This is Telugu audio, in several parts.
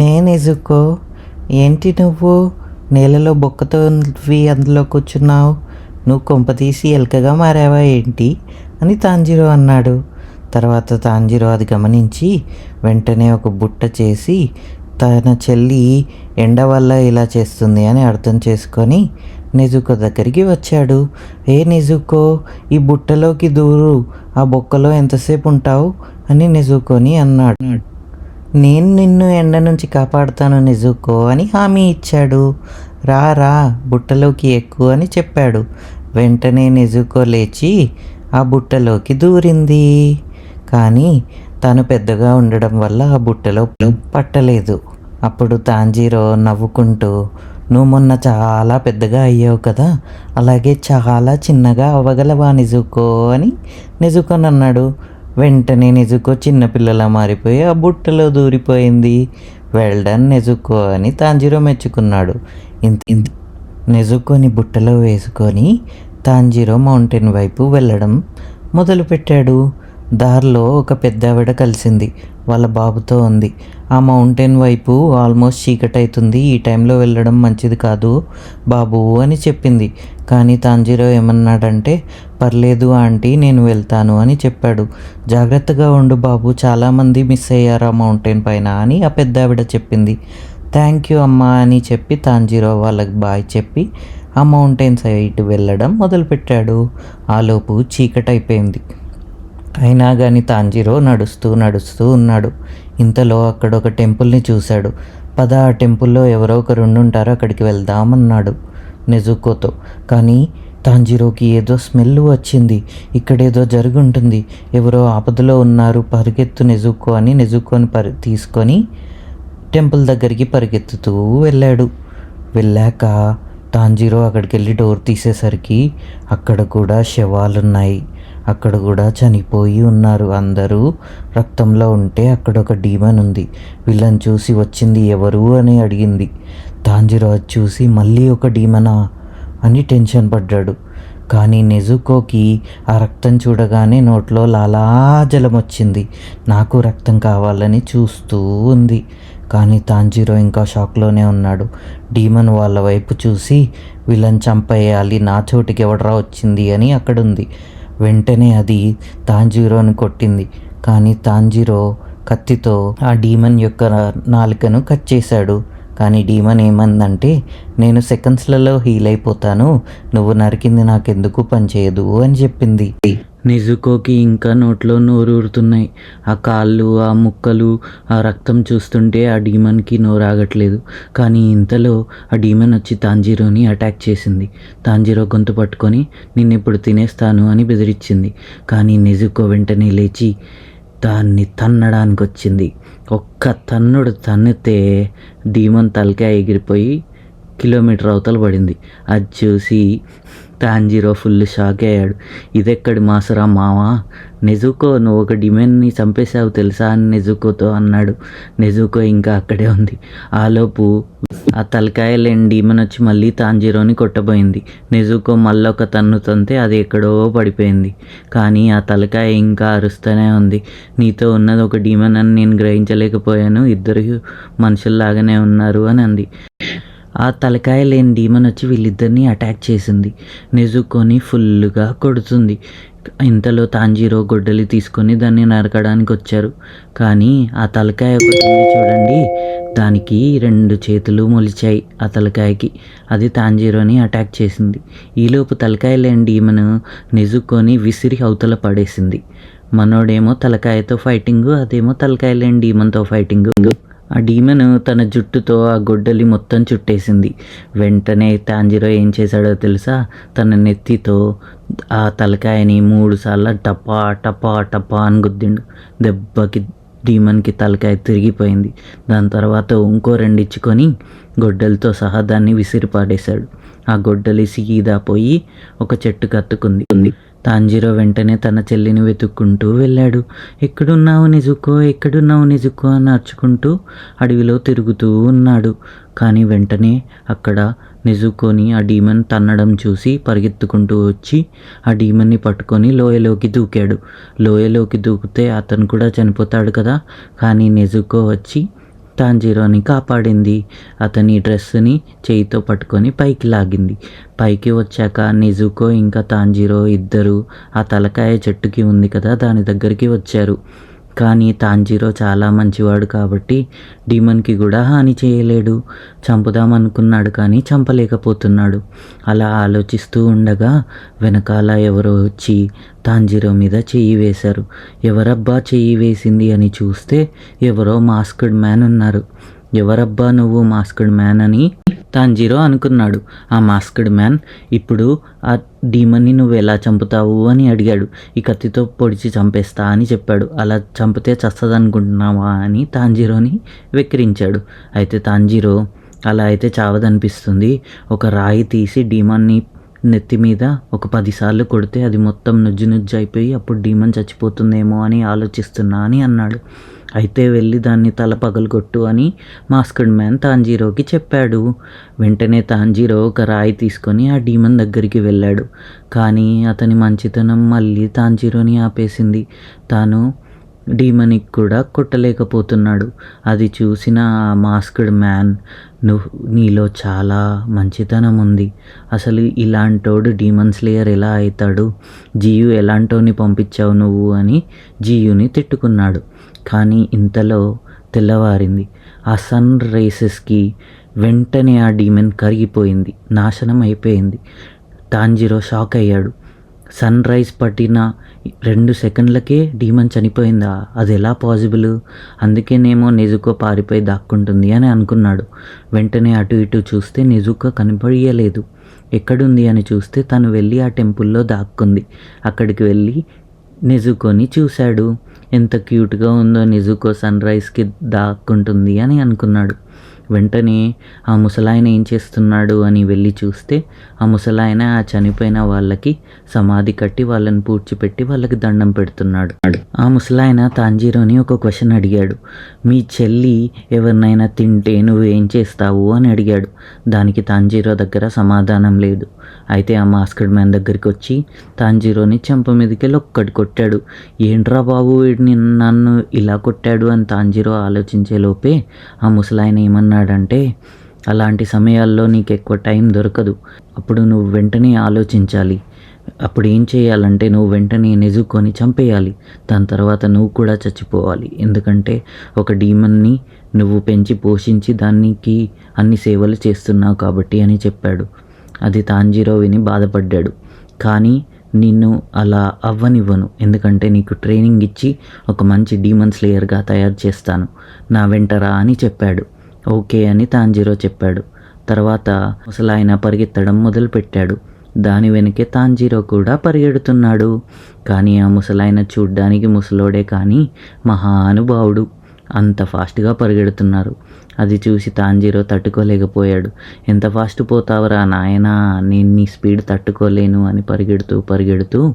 ఏ నిజుకో ఏంటి నువ్వు? నేలలో బొక్కతో అందులో కూర్చున్నావు. నువ్వు కొంపతీసి ఎలకగా మారావా ఏంటి? అని తాంజీరో అన్నాడు. తర్వాత తాంజీరో అది గమనించి వెంటనే ఒక బుట్ట చేసి తన చెల్లి ఎండ వల్ల ఇలా చేస్తుంది అని అర్థం చేసుకొని నిజుకో దగ్గరికి వచ్చాడు. ఏ నిజుకో ఈ బుట్టలోకి దూరు. ఆ బొక్కలో ఎంతసేపు ఉంటావు? అని నిజుకొని అన్నాడు. నేను నిన్ను ఎండ నుంచి కాపాడుతాను నిజుకో అని హామీ ఇచ్చాడు. రా రా బుట్టలోకి ఎక్కువ అని చెప్పాడు. వెంటనే నిజుకో లేచి ఆ బుట్టలోకి దూరింది. కానీ తను పెద్దగా ఉండడం వల్ల ఆ బుట్టలో పట్టలేదు. అప్పుడు తాంజీరో నవ్వుకుంటూ నువ్వు మొన్న చాలా పెద్దగా అయ్యావు కదా అలాగే చాలా చిన్నగా అవ్వగలవా నిజుకో అని నిజుకొని అన్నాడు వెంటనే నిజుకో చిన్నపిల్లలా మారిపోయి ఆ బుట్టలో దూరిపోయింది. వెల్డన్ నెజుకో అని తాంజీరో మెచ్చుకున్నాడు. ఇంత ఇంత నెజుకోని బుట్టలో వేసుకొని తాంజీరో మౌంటైన్ వైపు వెళ్ళడం మొదలుపెట్టాడు. దారిలో ఒక పెద్ద ఆవిడ కలిసింది. వాళ్ళ బాబుతో ఉంది. ఆ మౌంటైన్ వైపు ఆల్మోస్ట్ చీకటి అవుతుంది ఈ టైంలో వెళ్ళడం మంచిది కాదు బాబు అని చెప్పింది. కానీ తాంజీరో ఏమన్నాడంటే పర్లేదు ఆంటీ నేను వెళ్తాను అని చెప్పాడు. జాగ్రత్తగా ఉండు బాబు చాలామంది మిస్ అయ్యారు ఆ మౌంటైన్ పైన అని ఆ పెద్ద ఆవిడ చెప్పింది. థ్యాంక్ యూ అమ్మా అని చెప్పి తాంజీరో వాళ్ళకి బాయ్ చెప్పి ఆ మౌంటైన్ సైడ్ వెళ్ళడం మొదలుపెట్టాడు. ఆలోపు చీకటైపోయింది అయినా కానీ తాంజీరో నడుస్తూ నడుస్తూ ఉన్నాడు. ఇంతలో అక్కడ ఒక టెంపుల్ని చూశాడు. పద ఆ టెంపుల్లో ఎవరో ఒకరు ఉండుంటారో అక్కడికి వెళ్దామన్నాడు నెజుకోతో. కానీ తాంజీరోకి ఏదో స్మెల్ వచ్చింది. ఇక్కడేదో జరుగుంటుంది. ఎవరో ఆపదలో ఉన్నారు పరిగెత్తు నెజుకో అని నెజుకోని పరి తీసుకొని టెంపుల్ దగ్గరికి పరిగెత్తుతూ వెళ్ళాడు. వెళ్ళాక తాంజీరో అక్కడికి వెళ్ళి డోర్ తీసేసరికి అక్కడ కూడా శవాలున్నాయి. అక్కడ కూడా చనిపోయి ఉన్నారు అందరూ. రక్తంలో ఉంటే అక్కడ ఒక డీమన్ ఉంది. వీళ్ళని చూసి వచ్చింది ఎవరు అని అడిగింది. తాంజీరో చూసి మళ్ళీ ఒక డీమనా అని టెన్షన్ పడ్డాడు. కానీ నెజుకోకి ఆ రక్తం చూడగానే నోట్లో లాలాజలం వచ్చింది. నాకు రక్తం కావాలని చూస్తూ ఉంది. కానీ తాంజీరో ఇంకా షాక్లోనే ఉన్నాడు. డీమన్ వాళ్ళ వైపు చూసి వీళ్ళని చంపేయాలి నా చోటికి ఎవడరా వచ్చింది అని అక్కడుంది. వెంటనే అది తాంజీరోని కొట్టింది. కానీ తాంజీరో కత్తితో ఆ డీమన్ యొక్క నాలుకను కట్ చేశాడు. కానీ డీమన్ ఏమందంటే నేను సెకండ్స్లలో హీల్ అయిపోతాను నువ్వు నరికింది నాకెందుకు? పనిచేయదు అని చెప్పింది. నిజుకోకి ఇంకా నోట్లో నోరూరుతున్నాయి. ఆ కాళ్ళు ఆ ముక్కలు ఆ రక్తం చూస్తుంటే ఆ డీమన్కి నోరాగట్లేదు. కానీ ఇంతలో ఆ డీమన్ వచ్చి తాంజీరోని అటాక్ చేసింది. తాంజీరో గొంతు పట్టుకొని నిన్నెప్పుడు తినేస్తాను అని బెదిరించింది కానీ నిజుకో వెంటనే లేచి దాన్ని తన్నడానికి వచ్చింది ఒక్క తన్నుడు తన్నితే డీమన్ తలకాయ ఎగిరిపోయి కిలోమీటర్ అవతల పడింది. అది చూసి తాంజీరో ఫుల్ షాక్ అయ్యాడు. ఇదెక్కడి మాసరా మావా? నెజుకో నువ్వు ఒక డిమెన్ని చంపేశావు తెలుసా? అని నెజుకోతో అన్నాడు. నెజుకో ఇంకా అక్కడే ఉంది. ఆలోపు ఆ తలకాయ లేని డీమన్ వచ్చి మళ్ళీ తాంజీరోని కొట్టబోయింది. నెజుకో మళ్ళీ ఒక తన్ను తంతే అది ఎక్కడో పడిపోయింది. కానీ ఆ తలకాయ ఇంకా అరుస్తూనే ఉంది. నీతో ఉన్నది ఒక డీమన్ అని నేను గ్రహించలేకపోయాను. ఇద్దరు మనుషుల్లాగానే ఉన్నారు అని అంది. ఆ తలకాయ లేని డీమన్ వచ్చి వీళ్ళిద్దరిని అటాక్ చేసింది. నెజుకొని ఫుల్గా కొడుతుంది. ఇంతలో తాంజీరో గొడ్డలి తీసుకొని దాన్ని నరకడానికి వచ్చారు. కానీ ఆ తలకాయ ఒకటి చూడండి. దానికి రెండు చేతులు మొలిచాయి ఆ తలకాయకి. అది తాంజీరోని అటాక్ చేసింది. ఈలోపు తలకాయ లేని డీమన్ నెజుకొని విసిరి అవతల పడేసింది. మనోడేమో తలకాయతో ఫైటింగ్ అదేమో తలకాయ లేని డీమన్తో ఫైటింగ్ ఆ డీమన్ తన జుట్టుతో ఆ గొడ్డలి మొత్తం చుట్టేసింది. వెంటనే తాంజీరో ఏం చేశాడో తెలుసా? తన నెత్తితో ఆ తలకాయని మూడు సార్లు టపా టపా టపా అని గుద్దిండు. దెబ్బకి డీమన్కి తలకాయ తిరిగిపోయింది. దాని తర్వాత ఇంకో రెండు ఇచ్చుకొని గొడ్డలతో సహా దాన్ని విసిరి పాడేశాడు ఆ గొడ్డలి సీదా పోయి ఒక చెట్టు కత్తుకుంది. ఉంది తాంజీరో వెంటనే తన చెల్లిని వెతుక్కుంటూ వెళ్ళాడు. ఎక్కడున్నావు నిజుకో ఎక్కడున్నావు నిజుకో అని అరుచుకుంటూ అడవిలో తిరుగుతూ ఉన్నాడు. కానీ వెంటనే అక్కడ నిజుకొని ఆ డీమన్ తన్నడం చూసి పరిగెత్తుకుంటూ వచ్చి ఆ డీమన్ని పట్టుకొని లోయలోకి దూకాడు. లోయలోకి దూకితే అతను కూడా చనిపోతాడు కదా. కానీ నిజుకో వచ్చి టాంజీరోని కాపాడింది. అతని డ్రెస్సుని చేయితో పట్టుకొని పైకి లాగింది. పైకి వచ్చాక నిజుకో ఇంకా తాంజీరో ఇద్దరు ఆ తలకాయ చెట్టుకి ఉంది కదా దాని దగ్గరికి వచ్చారు. కానీ తాంజీరో చాలా మంచివాడు కాబట్టి డీమన్కి కూడా హాని చేయలేడు. చంపుదామనుకున్నాడు కానీ చంపలేకపోతున్నాడు. అలా ఆలోచిస్తూ ఉండగా వెనకాల ఎవరో వచ్చి తాంజీరో మీద చెయ్యి వేశారు. ఎవరబ్బా చెయ్యి వేసింది? అని చూస్తే ఎవరో మాస్క్డ్ మ్యాన్ ఉన్నారు. ఎవరబ్బా నువ్వు మాస్క్డ్ మ్యాన్ అని తాంజీరో అనుకున్నాడు. ఆ మాస్క్డ్ మ్యాన్ ఇప్పుడు ఆ డీమన్ని నువ్వు ఎలా చంపుతావు? అని అడిగాడు. ఈ కత్తితో పొడిచి చంపేస్తా అని చెప్పాడు. అలా చంపితే చస్తదనుకుంటున్నావా? అని తాంజీరోని వెక్కిరించాడు. అయితే తాంజీరో అలా అయితే చావదనిపిస్తుంది. ఒక రాయి తీసి డీమన్ని నెత్తి మీద ఒక పదిసార్లు కొడితే అది మొత్తం నుజ్జు నుజ్జు అయిపోయి అప్పుడు డీమన్ చచ్చిపోతుందేమో అని ఆలోచిస్తున్నా అని అన్నాడు. అయితే వెళ్ళి దాన్ని తల పగలగొట్టు అని మాస్కడ్ మ్యాన్ తాంజీరోకి చెప్పాడు. వెంటనే తాంజీరో ఒక రాయి తీసుకొని ఆ డీమన్ దగ్గరికి వెళ్ళాడు. కానీ అతని మంచితనం మళ్ళీ తాంజీరోని ఆపేసింది. తాను డీమనికి కూడా కొట్టలేకపోతున్నాడు. అది చూసిన ఆ మాస్క్డ్ మ్యాన్ నువ్వు నీలో చాలా మంచితనం ఉంది. అసలు ఇలాంటోడు డీమన్ స్లేయర్ ఎలా అవుతాడు జియు ఎలాంటోని పంపించావు నువ్వు? అని జియుని తిట్టుకున్నాడు. కానీ ఇంతలో తెల్లవారింది. ఆ సన్ రేసెస్కి వెంటనే ఆ డీమెన్ కరిగిపోయింది. నాశనం అయిపోయింది. టాంజిరో షాక్ అయ్యాడు. సన్ రైజ్ పట్టిన రెండు సెకండ్లకే డీమన్ చనిపోయిందా? అది ఎలా పాసిబుల్ అందుకేనేమో నిజుకో పారిపోయి దాక్కుంటుంది అని అనుకున్నాడు. వెంటనే అటు ఇటు చూస్తే నెజుకో కనపడియలేదు. ఎక్కడుంది అని చూస్తే తను వెళ్ళి ఆ టెంపుల్లో దాక్కుంది. అక్కడికి వెళ్ళి నిజుకొని చూశాడు. ఎంత క్యూట్గా ఉందో నిజుకో సన్ రైజ్కి దాక్కుంటుంది అని అనుకున్నాడు. వెంటనే ఆ ముసలాయన ఏం చేస్తున్నాడు అని వెళ్ళి చూస్తే ఆ ముసలాయన ఆ చనిపోయిన వాళ్ళకి సమాధి కట్టి వాళ్ళని పూడ్చిపెట్టి వాళ్ళకి దండం పెడుతున్నాడు. ఆ ముసలాయన తాంజీరోని ఒక క్వశ్చన్ అడిగాడు. మీ చెల్లి ఎవరినైనా తింటే నువ్వు ఏం చేస్తావు? అని అడిగాడు. దానికి తాంజీరో దగ్గర సమాధానం లేదు. అయితే ఆ మాస్కడ్ మ్యాన్ దగ్గరికి వచ్చి తాంజీరోని చెంప మీదకి ఒక్కటి కొట్టాడు. ఏంట్రా బాబు వీడిని నన్ను ఇలా కొట్టాడు? అని తాంజీరో ఆలోచించే లోపే ఆ ముసలాయన ఏమన్నాడు? ఏమన్నాడంటే అలాంటి సమయాల్లో నీకు ఎక్కువ టైం దొరకదు. అప్పుడు నువ్వు వెంటనే ఆలోచించాలి. అప్పుడు ఏం చేయాలంటే నువ్వు వెంటనే నిజుకొని చంపేయాలి. దాని తర్వాత నువ్వు కూడా చచ్చిపోవాలి. ఎందుకంటే ఒక డీమన్ని నువ్వు పెంచి పోషించి దానికి అన్ని సేవలు చేస్తున్నావు కాబట్టి అని చెప్పాడు. అది తాంజీరో విని బాధపడ్డాడు. కానీ నిన్ను అలా అవ్వనివ్వను. ఎందుకంటే నీకు ట్రైనింగ్ ఇచ్చి ఒక మంచి డీమన్ స్లేయర్గా తయారు చేస్తాను. నా వెంటరా అని చెప్పాడు. ఓకే అని తాంజీరో చెప్పాడు. తర్వాత ముసలాయన పరిగెత్తడం మొదలుపెట్టాడు. దాని వెనకే తాంజీరో కూడా పరిగెడుతున్నాడు. కానీ ఆ ముసలాయన చూడ్డానికి ముసలోడే కానీ మహానుభావుడు అంత ఫాస్ట్గా పరిగెడుతున్నారు. అది చూసి తాంజీరో తట్టుకోలేకపోయాడు. ఎంత ఫాస్ట్ పోతావరా నాయనా? నేను నీ స్పీడ్ తట్టుకోలేను అని పరిగెడుతూ పరిగెడుతూ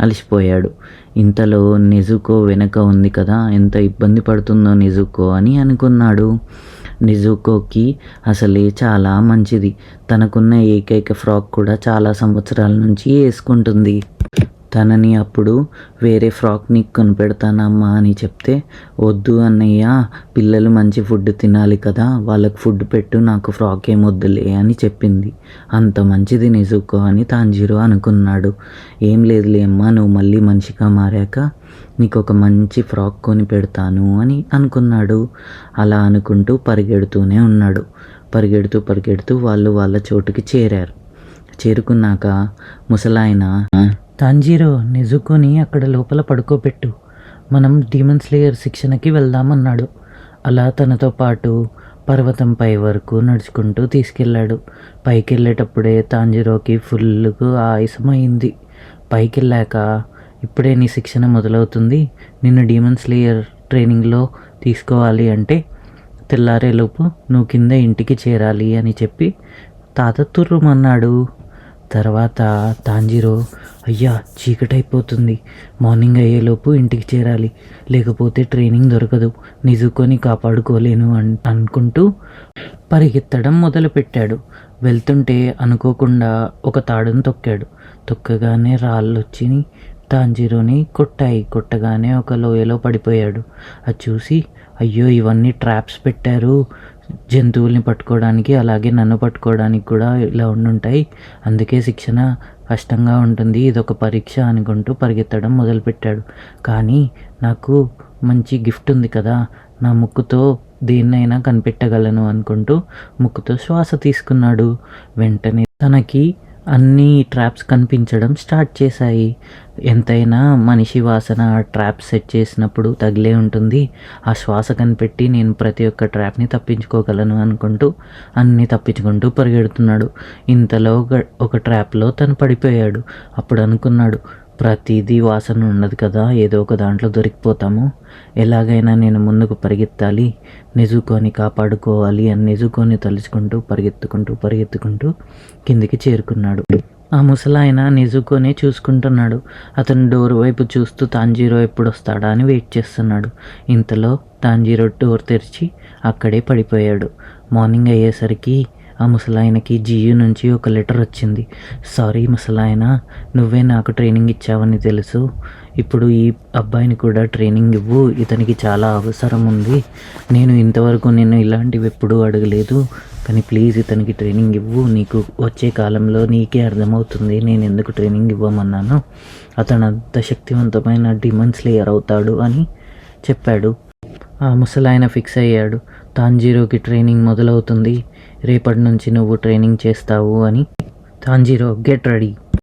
అలసిపోయాడు. ఇంతలో నిజుకో వెనక ఉంది కదా ఎంత ఇబ్బంది పడుతుందో నిజుకో అని అనుకున్నాడు. నిజుకోకి అసలే చాలా మంచిది. తనకున్న ఏకైక ఫ్రాక్ కూడా చాలా సంవత్సరాల నుంచి వేసుకుంటుంది. తనని అప్పుడు వేరే ఫ్రాక్ని కొనిపెడతానమ్మా అని చెప్తే వద్దు అన్నయ్య పిల్లలు మంచి ఫుడ్ తినాలి కదా వాళ్ళకి ఫుడ్ పెట్టు నాకు ఫ్రాక్ ఏం వద్దులే అని చెప్పింది. అంత మంచిది నిజుకో అని తాంజీరో అనుకున్నాడు. ఏం లేదులే అమ్మా నువ్వు మళ్ళీ మనిషిగా మారాక నీకు ఒక మంచి ఫ్రాక్ కొని పెడతాను అని అనుకున్నాడు. అలా అనుకుంటూ పరిగెడుతూనే ఉన్నాడు. పరిగెడుతూ పరిగెడుతూ వాళ్ళు వాళ్ళ చోటుకి చేరారు. చేరుకున్నాక ముసలాయన తాంజీరో నిజుకొని అక్కడ లోపల పడుకోబెట్టు. మనం డీమన్ స్లేయర్ శిక్షణకి వెళ్దామన్నాడు. అలా తనతో పాటు పర్వతంపై వరకు నడుచుకుంటూ తీసుకెళ్ళాడు. పైకి వెళ్ళేటప్పుడే తాంజీరోకి ఫుల్గా ఆయసమైంది. పైకి వెళ్ళాక ఇప్పుడే నీ శిక్షణ మొదలవుతుంది. నిన్ను డీమన్ స్లేయర్ ట్రైనింగ్లో తీసుకోవాలి అంటే తెల్లారేలోపు నువ్వు కింద ఇంటికి చేరాలి అని చెప్పి తాత తుర్రుమన్నాడు. తర్వాత తాంజీరో అయ్యా చీకటైపోతుంది. మార్నింగ్ అయ్యేలోపు ఇంటికి చేరాలి. లేకపోతే ట్రైనింగ్ దొరకదు. నిజుకొని కాపాడుకోలేను అన్ అనుకుంటూ పరిగెత్తడం మొదలుపెట్టాడు. వెళ్తుంటే అనుకోకుండా ఒక తాడును తొక్కాడు. తొక్కగానే రాళ్ళు వచ్చి తాంజీరోని కొట్టాయి. కొట్టగానే ఒక లోయలో పడిపోయాడు. అది చూసి అయ్యో ఇవన్నీ ట్రాప్స్ పెట్టారు. జంతువుల్ని పట్టుకోవడానికి అలాగే నన్ను పట్టుకోవడానికి కూడా ఇలా ఉండుంటాయి. అందుకే శిక్షణ కష్టంగా ఉంటుంది. ఇది ఒక పరీక్ష అనుకుంటూ పరిగెత్తడం మొదలుపెట్టాడు. కానీ నాకు మంచి గిఫ్ట్ ఉంది కదా నా ముక్కుతో దేన్నైనా కనిపెట్టగలను అనుకుంటూ ముక్కుతో శ్వాస తీసుకున్నాడు. వెంటనే తనకి అన్ని ట్రాప్స్ కనిపించడం స్టార్ట్ చేశాయి. ఎంతైనా మనిషి వాసన ట్రాప్ సెట్ చేసినప్పుడు తగిలే ఉంటుంది. ఆ శ్వాస కనిపెట్టి నేను ప్రతి ఒక్క ట్రాప్ని తప్పించుకోగలను అనుకుంటూ అన్నీ తప్పించుకుంటూ పరిగెడుతున్నాడు. ఇంతలో ఒక ఒక ట్రాప్లో తను పడిపోయాడు. అప్పుడు అనుకున్నాడు ప్రతిదీ వాసన ఉండదు కదా ఏదో ఒక దాంట్లో దొరికిపోతాము. ఎలాగైనా నేను ముందుకు పరిగెత్తాలి నిజుకొని కాపాడుకోవాలి అని నిజుకొని తలుచుకుంటూ పరిగెత్తుకుంటూ పరిగెత్తుకుంటూ కిందికి చేరుకున్నాడు. ఆ ముసలాయన నిజుకొని చూసుకుంటున్నాడు. అతను డోర్ వైపు చూస్తూ తాంజీరో ఎప్పుడు వస్తాడా అని వెయిట్ చేస్తున్నాడు. ఇంతలో తాంజీరో డోర్ తెరిచి అక్కడే పడిపోయాడు. మార్నింగ్ అయ్యేసరికి ఆ ముసలాయనకి జియు నుంచి ఒక లెటర్ వచ్చింది. సారీ ముసలాయన నువ్వే నాకు ట్రైనింగ్ ఇచ్చావని తెలుసు. ఇప్పుడు ఈ అబ్బాయిని కూడా ట్రైనింగ్ ఇవ్వు. ఇతనికి చాలా అవసరం ఉంది. నేను ఇంతవరకు నేను ఇలాంటివి ఎప్పుడూ అడగలేదు. కానీ ప్లీజ్ ఇతనికి ట్రైనింగ్ ఇవ్వు. నీకు వచ్చే కాలంలో నీకే అర్థమవుతుంది. నేను ఎందుకు ట్రైనింగ్ ఇవ్వమన్నాను? అతను అంత శక్తివంతమైన డిమన్ స్లేయర్ అవుతాడు అని చెప్పాడు. ఆ ముసలాయన ఫిక్స్ అయ్యాడు. తాంజీరోకి ట్రైనింగ్ మొదలవుతుంది. రేపటి నుంచి నువ్వు ట్రైనింగ్ చేస్తావు అని తాంజీరో గెట్ రెడీ